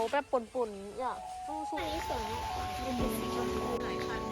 าแบบป่นๆอย่าต้องสู้ อัสวยมากกว่าหลายคัน